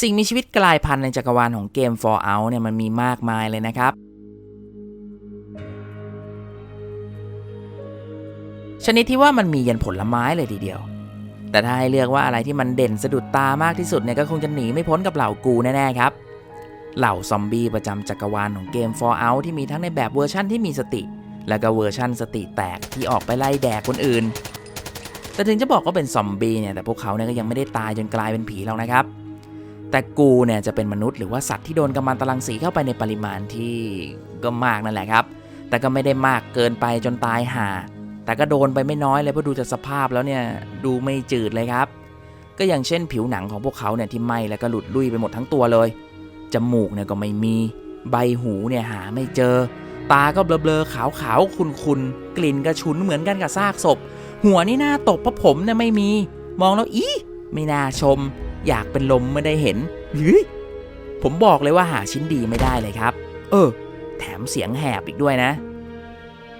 สิ่งมีชีวิตกลายพันธุ์ในจักรวาลของเกม Fallout เนี่ยมันมีมากมายเลยนะครับ ชนิดที่ว่ามันมียันผลไม้เลยทีเดียว แต่ถ้าให้เลือกว่าอะไรที่มันเด่นสะดุดตามากที่สุดเนี่ยก็คงจะหนีไม่พ้นกับเหล่ากูแน่ๆครับ เหล่าซอมบี้ประจำจักรวาลของเกม Fallout ที่มีทั้งในแบบเวอร์ชั่นที่มีสติ และก็เวอร์ชั่นสติแตกที่ออกไปไล่แดกคนอื่น แต่ถึงจะบอกว่าเป็นซอมบี้เนี่ยแต่พวกเขาเนี่ยก็ยังไม่ได้ตายจนกลายเป็นผีหรอกนะครับ แต่กูเนี่ยจะเป็นมนุษย์หรือว่าสัตว์ที่โดนกัมมันตรังสีเข้าไปในปริมาณที่ก็มากนั่นแหละครับ แต่ก็ไม่ได้มากเกินไปจนตายห่า แต่ก็โดนไปไม่น้อยเลยเพราะดูจากสภาพแล้วเนี่ยดูไม่จืดเลยครับ ก็อย่างเช่นผิวหนังของพวกเขาเนี่ยที่ไหม้แล้วก็หลุดลุ่ยไปหมดทั้งตัวเลย จมูกเนี่ยก็ไม่มี ใบหูเนี่ยหาไม่เจอ ตาก็เบลอๆขาวๆคุนๆกลิ่นก็ฉุนเหมือนกันกับซากศพ หัวนี่หน้าตบเพราะผมเนี่ยไม่มี มองแล้วอีไม่น่าชม อยากเป็นลมไม่ได้เห็นเฮ้ยผมบอกเลยว่าหาชิ้นดีไม่ได้เลยครับ เออ แถมเสียงแหบอีกด้วยนะ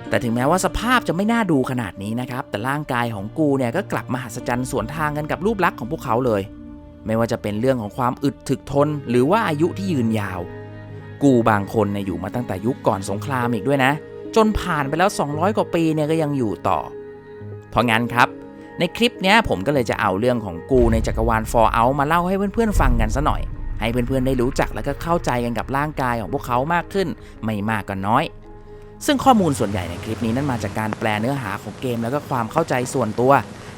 แต่ถึงแม้ว่าสภาพจะไม่น่าดูขนาดนี้นะครับ แต่ร่างกายของกูเนี่ยก็กลับมาหัศจรรย์สวนทางกันกับรูปลักษณ์ของพวกเขาเลย ไม่ว่าจะเป็นเรื่องของความอึดถึกทน หรือว่าอายุที่ยืนยาว กูบางคนเนี่ยอยู่มาตั้งแต่ยุคก่อนสงครามอีกด้วยนะ จนผ่านไปแล้ว 200 กว่าปีเนี่ยก็ยังอยู่ต่อ เพราะงั้นครับ ในคลิปนี้ผมก็เลยจะเอาเรื่องของกูในจักรวาล Fallout มาเล่าให้เพื่อนๆฟังกันซะหน่อย ให้เพื่อนๆได้รู้จักแล้วก็เข้าใจกันกับร่างกายของพวกเขามากขึ้น ไม่มากก็น้อย ซึ่งข้อมูลส่วนใหญ่ในคลิปนี้นั่นมาจากการแปลเนื้อหาของเกมแล้วก็ความเข้าใจส่วนตัว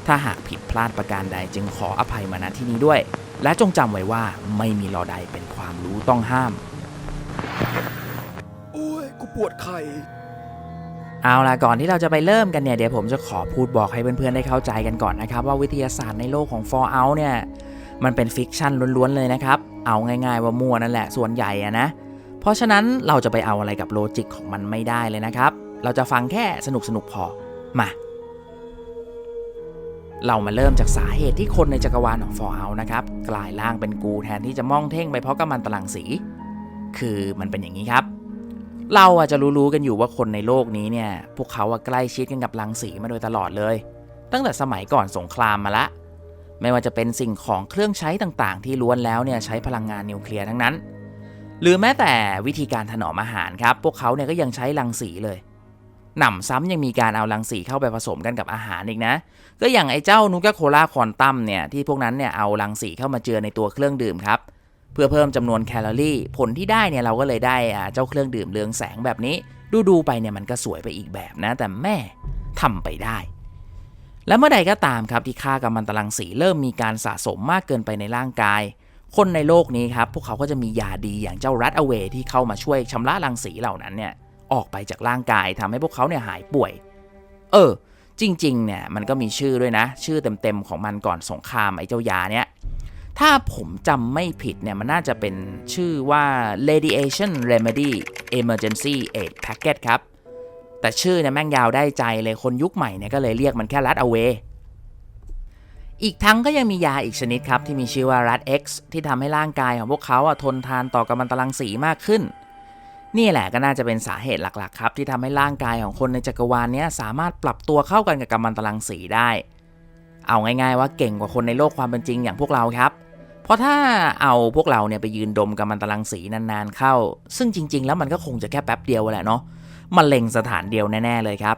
ถ้าหากผิดพลาดประการใดจึงขออภัยมาณที่นี้ด้วย และจงจำไว้ว่าไม่มีรอใดเป็นความรู้ต้องห้ามโอ้ยกูปวดไข่ เอาล่ะก่อนที่เราจะไปเริ่มกันเนี่ยเดี๋ยวผมจะขอพูดบอกให้เพื่อนๆได้เข้าใจกันก่อนนะครับ ว่าวิทยาศาสตร์ในโลกของ Fallout เนี่ยมันเป็นฟิกชันล้วนๆเลยนะครับ เอาง่ายๆว่ามั่วนั่นแหละส่วนใหญ่อะนะ เพราะฉะนั้นเราจะไปเอาอะไรกับโลจิกของมันไม่ได้เลยนะครับ เราจะฟังแค่สนุกๆพอมา เรามาเริ่มจากสาเหตุที่คนในจักรวาลของ Fallout นะครับกลายร่างเป็นกูแทนที่จะมองเท่งไปเพราะกัมมันตรังสี คือมันเป็นอย่างนี้ครับ เราอาจจะรู้ๆกันอยู่ว่าคนในโลกนี้เนี่ย พวกเขาอะใกล้ชิดกันกับรังสีมาโดยตลอดเลย ตั้งแต่สมัยก่อนสงครามมาละ ไม่ว่าจะเป็นสิ่งของเครื่องใช้ต่างๆ ที่ล้วนแล้วเนี่ยใช้พลังงานนิวเคลียร์ทั้งนั้น หรือแม้แต่วิธีการถนอมอาหารครับ พวกเขาเนี่ยก็ยังใช้รังสีเลย หนำซ้ำยังมีการเอารังสีเข้าไปผสมกันกับอาหารอีกนะ ก็อย่างไอ้เจ้านูกาโคลาคอนตัมเนี่ยที่พวกนั้นเนี่ยเอารังสีเข้ามาเจือในตัวเครื่องดื่มครับ เพื่อเพิ่มจำนวนแคลอรี่ ผลที่ได้เนี่ยเราก็เลยได้อ่าเจ้าเครื่องดื่มเรืองแสงแบบนี้ ดูดูๆไปเนี่ยมันก็สวยไปอีกแบบนะ แต่แม่ทำไปได้ และเมื่อใดก็ตามครับที่ค่ากัมมันตรังสีเริ่มมีการสะสมมากเกินไปในร่างกาย คนในโลกนี้ครับพวกเขาก็จะมียาดีอย่างเจ้ารัดอเวที่เข้ามาช่วยชำระรังสีเหล่านั้นเนี่ยออกไปจากร่างกายทำให้พวกเขาเนี่ยหายป่วย เออ จริงๆเนี่ยมันก็มีชื่อด้วยนะ ชื่อเต็มๆของมันก่อนสงครามไอ้เจ้ายาเนี่ย ถ้าผมจำไม่ผิดเนี่ยมันน่าจะเป็นชื่อว่า radiation remedy emergency aid packet ครับ แต่ชื่อเนี่ยแม่งยาวได้ใจเลยคนยุคใหม่เนี่ยก็เลยเรียกมันแค่รัดเอาเวอีกทั้งก็ยังมียาอีกชนิดครับ ที่มีชื่อว่ารัด X ที่ทำให้ร่างกายของพวกเขาอะทนทานต่อกัมมันตรังสีมากขึ้น นี่แหละก็น่าจะเป็นสาเหตุหลักๆ ครับ ที่ทำให้ร่างกายของคนในจักรวาลเนี้ยสามารถปรับตัวเข้ากันกับกัมมันตรังสีได้ เอาง่ายๆว่าเก่งกว่าคนในโลกความเป็นจริงอย่างพวกเราครับ เพราะถ้าเอาพวกเราเนี่ยไปยืนดมกัมมันตรังสีนานๆเข้า ซึ่งจริง ๆ แล้วมันก็คงจะแค่แป๊บเดียวแหละเนาะมันเล็งสถานเดียวแน่ๆเลยครับ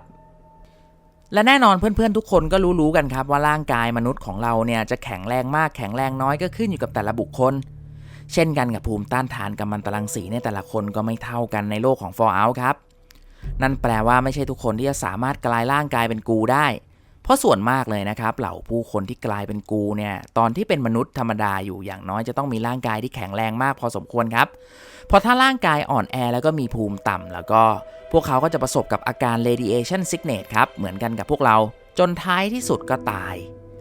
และแน่นอนเพื่อนๆทุกคนก็รู้ๆกันครับว่าร่างกายมนุษย์ของเราเนี่ยจะแข็งแรงมากแข็งแรงน้อยก็ขึ้นอยู่กับแต่ละบุคคล เช่นกันกับภูมิต้านทานกัมมันตรังสีในแต่ละคนก็ไม่เท่ากันในโลกของ Fallout ครับ นั่นแปลว่าไม่ใช่ทุกคนที่จะสามารถกลายร่างกายเป็นกูได้ เพราะส่วนมากเลยนะครับเหล่าผู้คนที่กลายเป็นกูเนี่ยตอนที่เป็นมนุษย์ธรรมดาอยู่อย่างน้อยจะต้องมีร่างกายที่แข็งแรงมากพอสมควรครับพราะถ้าร่างกายอ่อนแอแล้วก็มีภูมิต่ำแล้วก็พวกเขาก็จะประสบกับอาการ radiation sickness ครับเหมือนกันกับพวกเราจนท้ายที่สุดก็ตาย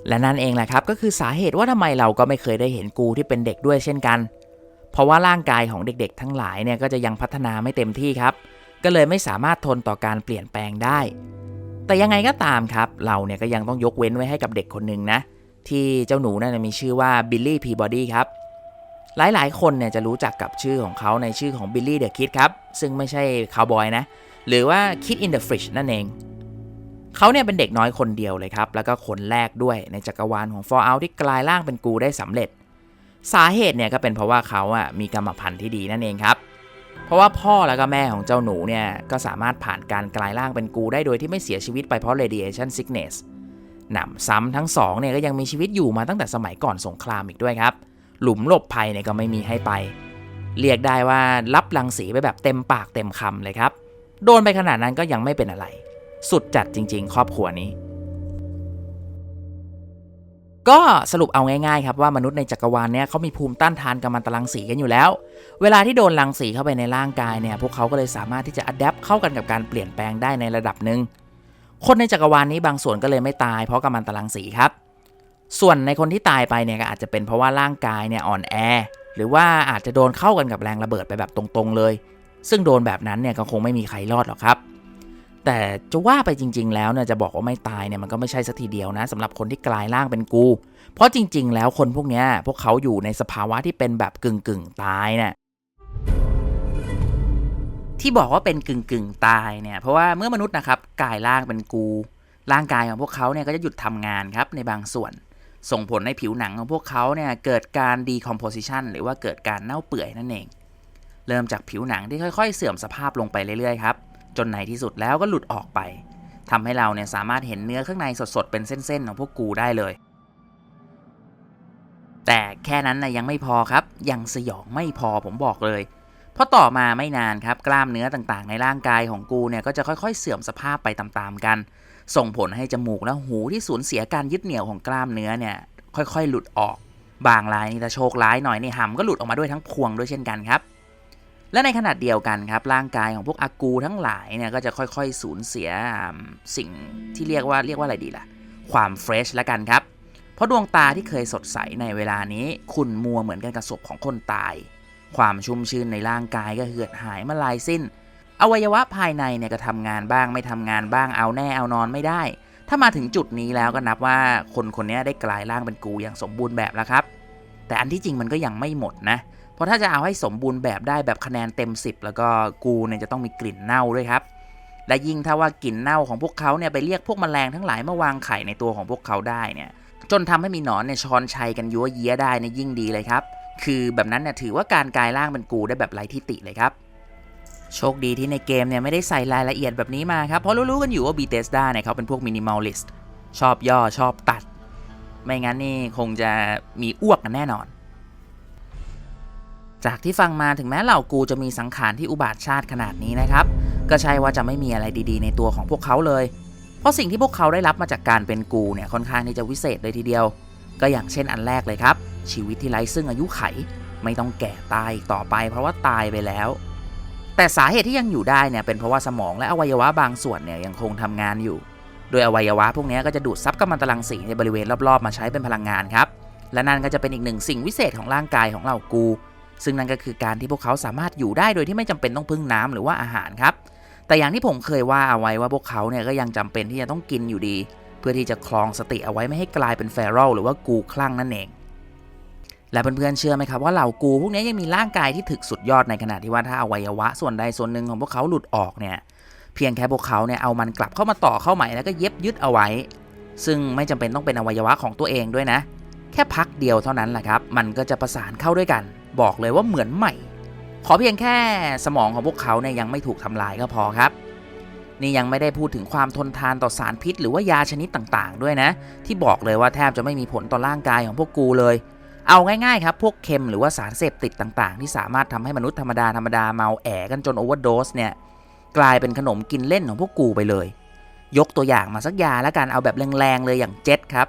และนั่นเองแหละครับก็คือสาเหตุว่าทำไมเราก็ไม่เคยได้เห็นกูที่เป็นเด็กด้วยเช่นกัน เพราะว่าร่างกายของเด็กๆ ทั้งหลายเนี่ยก็จะยังพัฒนาไม่เต็มที่ครับ ก็เลยไม่สามารถทนต่อการเปลี่ยนแปลงได้ แต่ยังไงก็ตามครับ เราเนี่ยก็ยังต้องยกเว้นไว้ให้กับเด็กคนหนึ่งนะ ที่เจ้าหนูนั่นมีชื่อว่าบิลลี่พีบอดี้ครับ หลายๆ คนเนี่ยจะรู้จักกับชื่อของเขาในชื่อของบิลลี่เดอะคิดครับ ซึ่งไม่ใช่คาวบอยนะ หรือว่า Kid in the Fridge นั่นเอง เขาเนี่ยเป็นเด็กน้อยคนเดียวเลยครับ แล้วก็คนแรกด้วยในจักรวาลของ Fallout ที่กลายร่างเป็นกูได้สำเร็จ สาเหตุเนี่ยก็เป็นเพราะว่าเขาอะมีกรรมพันธุ์ที่ดีนั่นเองครับ เพราะว่าพ่อแล้วก็แม่ของเจ้าหนูเนี่ยก็สามารถผ่านการกลายร่างเป็นกูได้โดยที่ไม่เสียชีวิตไปเพราะ radiation sickness หนำซ้ำทั้งสองเนี่ยก็ยังมีชีวิตอยู่มาตั้งแต่สมัยก่อนสงครามอีกด้วยครับ หลุมหลบภัยเนี่ยก็ไม่มีให้ไป เรียกได้ว่ารับรังสีไปแบบเต็มปากเต็มคำเลยครับ โดนไปขนาดนั้นก็ยังไม่เป็นอะไร สุดจัดจริง ๆ ครอบครัวนี้ ก็สรุปเอาง่ายๆครับว่ามนุษย์ในจักรวาลเนี่ยเขามีภูมิต้านทานกัมมันตรังสีกันอยู่แล้ว เวลาที่โดนรังสีเข้าไปในร่างกายเนี่ยพวกเขาก็เลยสามารถที่จะอัดแอปเข้ากันกับการเปลี่ยนแปลงได้ในระดับหนึ่งคนในจักรวาลนี้บางส่วนก็เลยไม่ตายเพราะกัมมันตรังสีครับ ส่วนในคนที่ตายไปเนี่ยก็อาจจะเป็นเพราะว่าร่างกายเนี่ยอ่อนแอ หรือว่าอาจจะโดนเข้ากันกับแรงระเบิดไปแบบตรงๆเลย ซึ่งโดนแบบนั้นเนี่ยก็คงไม่มีใครรอดหรอกครับ แต่จะว่าไปจริง ๆ แล้วเนี่ยจะบอกว่าไม่ตายเนี่ยมันก็ไม่ใช่สัทีเดียวนะสำหรับคนที่กลายร่างเป็นกู เพราะจริง ๆ แล้วคนพวกเนี้ยพวกเขาอยู่ในสภาวะที่เป็นแบบกึ่งกึ่งตายเนี่ยที่บอกว่าเป็นกึ่งกึ่งตายเนี่ยเพราะว่าเมื่อมนุษย์นะครับกลายร่างเป็นกู ร่างกายของพวกเขาเนี่ยก็จะหยุดทำงานครับในบางส่วน ส่งผลในผิวหนังของพวกเขาเนี่ยเกิดการ decomposition หรือว่าเกิดการเน่าเปื่อยนั่นเอง เริ่มจากผิวหนังที่ค่อย ๆ เสื่อมสภาพลงไปเรื่อยๆครับ จนในที่สุดแล้วก็หลุดออกไปทำให้เราเนี่ยสามารถเห็นเนื้อข้างในสดๆเป็นเส้นๆของพวกกูได้เลย แต่แค่นั้นนะยังไม่พอครับ ยังสยองไม่พอผมบอกเลย เพราะต่อมาไม่นานครับกล้ามเนื้อต่างๆ ในร่างกายของกูเนี่ยก็จะค่อยๆ เสื่อมสภาพไปตามๆกัน ส่งผลให้จมูกและหูที่สูญเสียการยึดเหนี่ยวของกล้ามเนื้อเนี่ยค่อยๆ หลุดออก บางรายนี่ถ้าโชคร้ายหน่อยนี่หำก็หลุดออกมาด้วยทั้งพวงด้วยเช่นกันครับ และในขณะเดียวกันครับร่างกายของพวกอากูทั้งหลายเนี่ยก็จะค่อยๆสูญเสียสิ่งที่เรียกว่าเรียกว่าอะไรดีล่ะ ความเฟรชละกันครับ เพราะดวงตาที่เคยสดใสในเวลานี้ขุ่นมัวเหมือนกันกับศพของคนตาย ความชุ่มชื่นในร่างกายก็เหือดหายมาลายสิ้น อวัยวะภายในเนี่ยก็ทำงานบ้างไม่ทำงานบ้างเอาแน่เอานอนไม่ได้ ถ้ามาถึงจุดนี้แล้วก็นับว่าคนคนนี้ได้กลายร่างเป็นกูอย่างสมบูรณ์แบบแล้วครับ แต่อันที่จริงมันก็ยังไม่หมดนะเราะถ้าจะเอาให้สมบูรณ์แบบได้แบบคะแนนเต็ม 10 แล้วก็กูเนี่ยจะต้องมีกลิ่นเน่าด้วยครับ และยิ่งถ้าว่ากลิ่นเน่าของพวกเขาเนี่ยไปเรียกพวกแมลงทั้งหลายมาวางไข่ในตัวของพวกเขาได้เนี่ย จนทำให้มีหนอนเนี่ยชอนชัยกันยัวเยี้ยได้เนี่ยยิ่งดีเลยครับ คือแบบนั้นเนี่ยถือว่าการกลายร่างเป็นกูได้แบบไร้ทิติเลยครับโชคดีที่ในเกมเนี่ยไม่ได้ใส่รายละเอียดแบบนี้มาครับ เพราะรู้ๆกันอยู่ว่า Bethesda เนี่ยเขาเป็นพวกมินิมอลลิสต์ชอบย่อชอบตัด ไม่งั้นนี่คงจะมีอ้วกกันแน่นอน จากที่ฟังมาถึงแม้เหล่ากูจะมีสังขารที่อุบาทชาติขนาดนี้นะครับ ก็ใช่ว่าจะไม่มีอะไรดีๆ ในตัวของพวกเขาเลย เพราะสิ่งที่พวกเขาได้รับมาจากการเป็นกูเนี่ยค่อนข้างที่จะวิเศษเลยทีเดียว ก็อย่างเช่นอันแรกเลยครับ ชีวิตที่ไร้ซึ่งอายุไข ไม่ต้องแก่ตายต่อไป เพราะว่าตายไปแล้ว แต่สาเหตุที่ยังอยู่ได้เนี่ยเป็นเพราะว่าสมองและอวัยวะบางส่วนเนี่ยยังคงทำงานอยู่ โดยอวัยวะพวกนี้ก็จะดูดซับกัมมันตรังสีในบริเวณรอบๆ มาใช้เป็นพลังงานครับ และนั่นก็จะเป็นอีกหนึ่งสิ่งวิเศษของร่างกายของเรากู ซึ่งนั่นก็คือการที่พวกเขาสามารถอยู่ได้โดยที่ไม่จำเป็นต้องพึ่งน้ำหรือว่าอาหารครับ แต่อย่างที่ผมเคยว่าเอาไว้ว่าพวกเขาเนี่ยก็ยังจำเป็นที่จะต้องกินอยู่ดี เพื่อที่จะคลองสติเอาไว้ไม่ให้กลายเป็นเฟรัลหรือว่ากูคลั่งนั่นเองและเพื่อนๆเชื่อไหมครับว่าเหล่ากูพวกนี้ยังมีร่างกายที่ถึกสุดยอดในขณะที่ว่าถ้าอวัยวะส่วนใดส่วนหนึ่งของพวกเขาหลุดออกเนี่ยเพียงแค่พวกเขาเนี่ยเอามันกลับเข้ามาต่อเข้าใหม่แล้วก็เย็บยึดเอาไว้ ซึ่งไม่จำเป็นต้องเป็นอวัยวะของตัวเองด้วยนะ แค่พักเดียวเท่านั้นแหละครับ มันก็จะประสานเข้าด้วยกัน บอกเลยว่าเหมือนใหม่ ขอเพียงแค่สมองของพวกเขาเนี่ยยังไม่ถูกทำลายก็พอครับ นี่ยังไม่ได้พูดถึงความทนทานต่อสารพิษ หรือว่ายาชนิดต่างๆ ด้วยนะ ที่บอกเลยว่าแทบจะไม่มีผลต่อร่างกายของพวกกูเลย เอาง่ายๆครับ พวกเค็มหรือว่าสารเสพติดต่างๆ ที่สามารถทำให้มนุษย์ธรรมดาธรรมดาเมาแอกันจนโอเวอร์โดสเนี่ยกลายเป็นขนมกินเล่นของพวกกูไปเลย ยกตัวอย่างมาสักยาแล้วกันเอาแบบแรงๆเลยอย่างเจ็ตครับ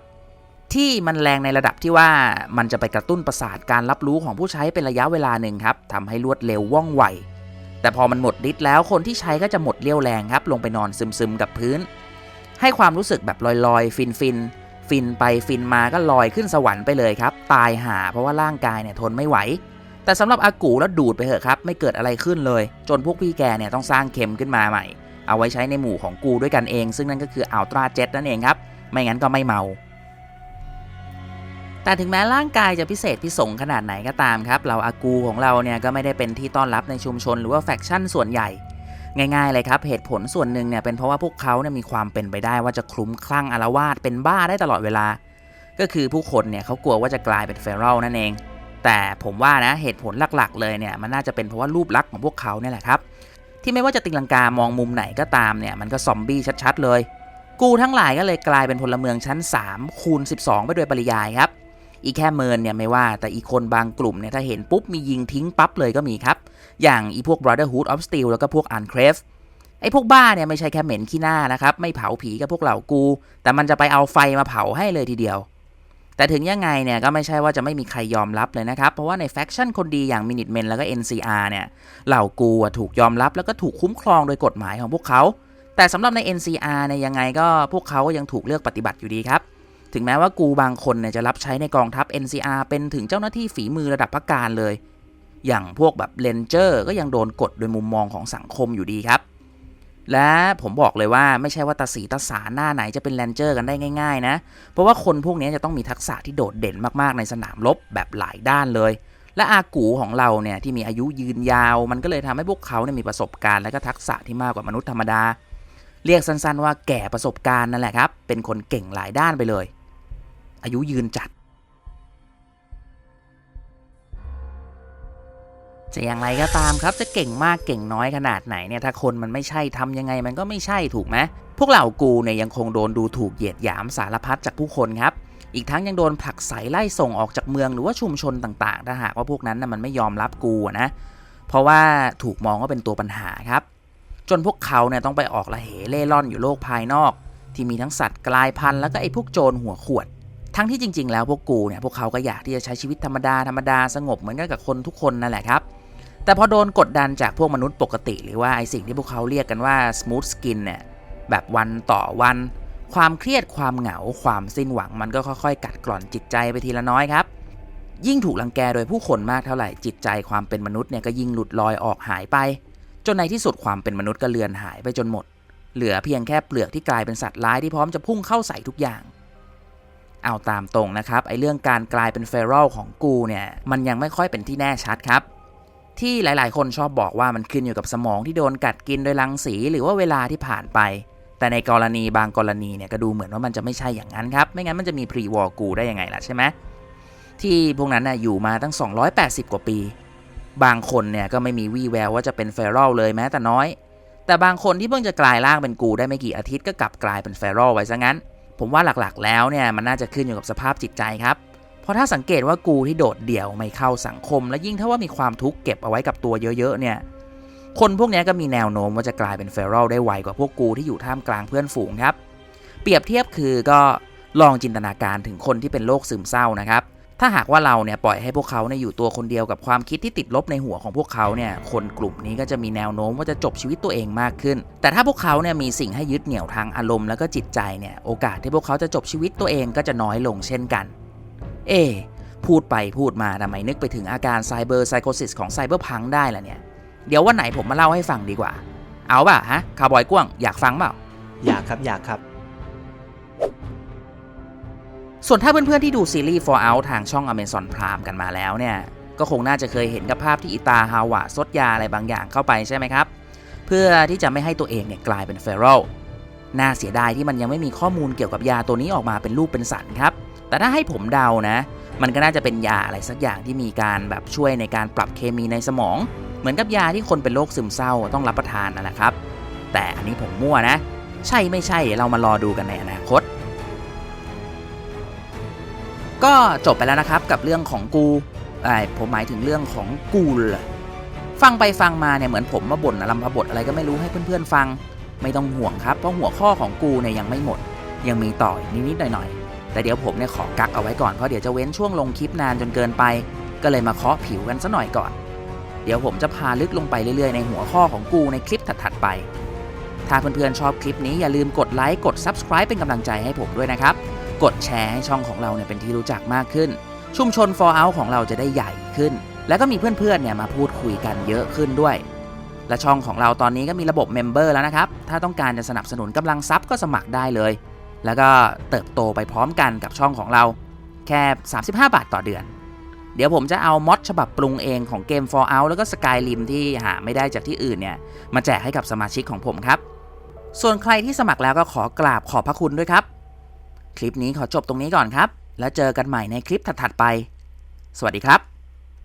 ที่มันแรงในระดับที่ว่ามันจะไปกระตุ้นประสาทการรับรู้ของผู้ใช้เป็นระยะเวลาหนึ่งครับทำให้รวดเร็วว่องไว แต่พอมันหมดฤทธิ์แล้วคนที่ใช้ก็จะหมดเรี่ยวแรงครับ ลงไปนอนซึมๆกับพื้น ให้ความรู้สึกแบบลอยๆ ฟินฟินๆฟินไปฟินมาก็ลอยขึ้นสวรรค์ไปเลยครับ ตายหาเพราะว่าร่างกายเนี่ยทนไม่ไหว แต่สำหรับอากูแล้วดูดไปเถอะครับ ไม่เกิดอะไรขึ้นเลย จนพวกพี่แกเนี่ยต้องสร้างเข็มขึ้นมาใหม่ เอาไว้ใช้ในหมู่ของกูด้วยกันเอง ซึ่งนั่นก็คืออัลตราเจ็ตนั่นเองครับ ไม่งั้นก็ไม่เมา แต่ถึงแม้ร่างกายจะพิเศษพิสงขนาดไหนก็ตามครับเราอากูของเราเนี่ยก็ไม่ได้เป็นที่ต้อนรับในชุมชนหรือว่าแฟคชั่นส่วนใหญ่ง่ายๆเลยครับ เหตุผลส่วนหนึ่งเนี่ยเป็นเพราะว่าพวกเขาเนี่ยมีความเป็นไปได้ว่าจะคลุ้มคลั่งอารวาสเป็นบ้าได้ตลอดเวลา ก็คือผู้คนเนี่ยเขากลัวว่าจะกลายเป็นเฟรลนั่นเอง แต่ผมว่านะเหตุผลหลักๆ เลยเนี่ยมันน่าจะเป็นเพราะว่ารูปลักษณ์ของพวกเขาเนี่ยแหละครับ ที่ไม่ว่าจะตีลังกามองมุมไหนก็ตามเนี่ยมันก็ซอมบี้ชัดๆเลย กูทั้งหลายก็เลยกลายเป็นพลเมืองชั้น 3 คูณ 12 ไปโดยปริยายครับ อีแค่เมินเนี่ยไม่ว่าแต่อีคนบางกลุ่มเนี่ยถ้าเห็นปุ๊บมียิงทิ้งปั๊บเลยก็มีครับ อย่างอีพวก Brotherhood of Steel แล้วก็พวก Uncrave ไอ้พวกบ้าเนี่ยไม่ใช่แค่เหม็นขี้หน้านะครับไม่เผาผีกับพวกเหล่ากู แต่มันจะไปเอาไฟมาเผาให้เลยทีเดียว แต่ถึงยังไงเนี่ยก็ไม่ใช่ว่าจะไม่มีใครยอมรับเลยนะครับ เพราะว่าในแฟคชั่นคนดีอย่าง Minutemen แล้วก็ NCR เนี่ยเหล่ากูถูกยอมรับแล้วก็ถูกคุ้มครองโดยกฎหมายของพวกเขา แต่สำหรับใน NCR เนี่ยยังไงก็พวกเขาก็ยังถูกเลือกปฏิบัติอยู่ดีครับ ถึงแม้ว่ากูบางคนเนี่ยจะรับใช้ในกองทัพ NCR เป็นถึงเจ้าหน้าที่ฝีมือระดับพักการเลย อย่างพวกแบบเลนเจอร์ก็ยังโดนกดโดยมุมมองของสังคมอยู่ดีครับ และผมบอกเลยว่าไม่ใช่ว่าตาสีตาสาหน้าไหนจะเป็นเลนเจอร์กันได้ง่าย ๆ นะ เพราะว่าคนพวกนี้จะต้องมีทักษะที่โดดเด่นมากๆในสนามรบแบบหลายด้านเลยและอากูของเราเนี่ยที่มีอายุยืนยาว มันก็เลยทำให้พวกเขาเนี่ยมีประสบการณ์และก็ทักษะที่มากกว่ามนุษย์ธรรมดา เรียกสั้นๆว่าแก่ประสบการณ์นั่นแหละครับ เป็นคนเก่งหลายด้านไปเลย อายุยืนจัด จะอย่างไรก็ตามครับจะเก่งมากเก่งน้อยขนาดไหนเนี่ยถ้าคนมันไม่ใช่ทำยังไงมันก็ไม่ใช่ถูกไหมพวกเหล่ากูเนี่ยยังคงโดนดูถูกเหยียดหยามสารพัดจากผู้คนครับอีกทั้งยังโดนผลักไสไล่ส่งออกจากเมืองหรือว่าชุมชนต่างๆ ถ้าหากว่าพวกนั้นนะมันไม่ยอมรับกูนะ เพราะว่าถูกมองว่าเป็นตัวปัญหาครับ จนพวกเขาเนี่ยต้องไปออกละเหเล่ร่อนอยู่โลกภายนอก ที่มีทั้งสัตว์กลายพันธุ์แล้วก็ไอ้พวกโจรหัวขวด ทั้งที่จริง ๆ แล้วพวกกูเนี่ยพวกเขาก็อยากที่จะใช้ชีวิตธรรมดาธรรมดาสงบเหมือนกันกับคนทุกคนนั่นแหละครับ แต่พอโดนกดดันจากพวกมนุษย์ปกติ หรือว่าไอสิ่งที่พวกเขาเรียกกันว่า smooth skin เนี่ยแบบวันต่อวัน ความเครียดความเหงาความสิ้นหวังมันก็ค่อยๆ กัดกร่อนจิตใจไปทีละน้อยครับ ยิ่งถูกรังแกโดยผู้คนมากเท่าไหร่จิตใจความเป็นมนุษย์เนี่ยก็ยิ่งหลุดลอยออกหายไป จนในที่สุดความเป็นมนุษย์ก็เลือนหายไปจนหมด เหลือเพียงแค่เปลือกที่กลายเป็นสัตว์ร้ายที่พร้อมจะพุ่งเข้าใส่ทุกอย่าง เอาตามตรงนะครับไอเรื่องการกลายเป็นเฟรัลของกูเนี่ยมันยังไม่ค่อยเป็นที่แน่ชัดครับที่หลาย ๆ คนชอบบอกว่ามันขึ้นอยู่กับสมองที่โดนกัดกินโดยรังสีหรือว่าเวลาที่ผ่านไป แต่ในกรณีบางกรณีเนี่ยก็ดูเหมือนว่ามันจะไม่ใช่อย่างนั้นครับ ไม่งั้นมันจะมีพรีวอร์กูได้ยังไงล่ะใช่ไหมที่พวกนั้นน่ะอยู่มาตั้ง 280 กว่าปี บางคนเนี่ยก็ไม่มีวี่แววว่าจะเป็นเฟรัลเลยแม้แต่น้อย แต่บางคนที่เพิ่งจะกลายร่างเป็นกูได้ไม่กี่อาทิตย์ก็กลับกลายเป็นเฟรัลไว้ซะงั้น ผมว่าหลักๆ แล้วเนี่ยมันน่าจะขึ้นอยู่กับสภาพจิตใจครับ เพราะถ้าสังเกตว่ากูที่โดดเดี่ยวไม่เข้าสังคม และยิ่งถ้าว่ามีความทุกข์เก็บเอาไว้กับตัวเยอะๆเนี่ย คนพวกนี้ก็มีแนวโน้มว่าจะกลายเป็นเฟรัลได้ไวกว่าพวกกูที่อยู่ท่ามกลางเพื่อนฝูงครับ เปรียบเทียบคือก็ลองจินตนาการถึงคนที่เป็นโรคซึมเศร้านะครับ ถ้าหากว่าเราเนี่ยปล่อยให้พวกเขาเนี่ยอยู่ตัวคนเดียวกับความคิดที่ติดลบในหัวของพวกเขาเนี่ยคนกลุ่มนี้ก็จะมีแนวโน้มว่าจะจบชีวิตตัวเองมากขึ้น แต่ถ้าพวกเขาเนี่ยมีสิ่งให้ยึดเหนี่ยวทางอารมณ์แล้วก็จิตใจเนี่ยโอกาสที่พวกเขาจะจบชีวิตตัวเองก็จะน้อยลงเช่นกัน เอ พูดไปพูดมาทำไมนึกไปถึงอาการไซเบอร์ไซโคซิสของไซเบอร์พังได้ล่ะเนี่ยเดี๋ยววันไหนผมมาเล่าให้ฟังดีกว่า เอาป่ะฮะคาวบอยกว้างอยากฟังเปล่าอยากครับอยากครับ ส่วนถ้าเพื่อนๆที่ดูซีรีส์ For Out ทางช่อง Amazon Prime กันมาแล้วเนี่ย ก็คงน่าจะเคยเห็นกับภาพที่อิตาฮาวะซดยาอะไรบางอย่างเข้าไปใช่ไหมครับ เพื่อที่จะไม่ให้ตัวเองเนี่ยกลายเป็นเฟรลน่าเสียดายที่มันยังไม่มีข้อมูลเกี่ยวกับยาตัวนี้ออกมาเป็นรูปเป็นสันครับ แต่ถ้าให้ผมเดานะ มันก็น่าจะเป็นยาอะไรสักอย่างที่มีการแบบช่วยในการปรับเคมีในสมอง เหมือนกับยาที่คนเป็นโรคซึมเศร้าต้องรับประทานนั่นแหละครับ แต่อันนี้ผมมั่วนะ ใช่ไม่ใช่เดี๋ยวเรามารอดูกันในอนาคต ก็จบไปแล้วนะครับกับเรื่องของกูไอผมหมายถึงเรื่องของกูลฟังไปฟังมาเนี่ยเหมือนผมมาบ่นลำพบทอะไรก็ไม่รู้ให้เพื่อนๆฟัง ไม่ต้องห่วงครับเพราะหัวข้อของกูเนี่ยยังไม่หมด ยังมีต่อนิดๆหน่อยๆ แต่เดี๋ยวผมเนี่ยขอกักเอาไว้ก่อนเพราะเดี๋ยวจะเว้นช่วงลงคลิปนานจนเกินไป ก็เลยมาเคาะผิวกันซะหน่อยก่อน เดี๋ยวผมจะพาลึกลงไปเรื่อยๆในหัวข้อของกูในคลิปถัดๆไป ถ้าเพื่อนๆชอบคลิปนี้อย่าลืมกดไลค์กด Subscribe เป็นกำลังใจให้ผมด้วยนะครับ กดแชร์ให้ช่องของเราเนี่ยเป็นที่รู้จักมากขึ้น ชุมชน For Out ของเราจะได้ใหญ่ขึ้น แล้วก็มีเพื่อนๆเนี่ยมาพูดคุยกันเยอะขึ้นด้วย และช่องของเราตอนนี้ก็มีระบบเมมเบอร์แล้วนะครับ ถ้าต้องการจะสนับสนุนกำลังซับก็สมัครได้เลย แล้วก็เติบโตไปพร้อมกันกับช่องของเราแค่ 35 บาทต่อเดือน เดี๋ยวผมจะเอามอดฉบับปรุงเองของเกม For Out แล้วก็ Skyrim ที่หาไม่ได้จากที่อื่นเนี่ยมาแจกให้กับสมาชิกของผมครับ ส่วนใครที่สมัครแล้วก็ขอกราบขอบพระคุณด้วยครับ คลิปนี้ขอจบตรงนี้ก่อนครับ แล้วเจอกันใหม่ในคลิปถัดๆไป สวัสดีครับ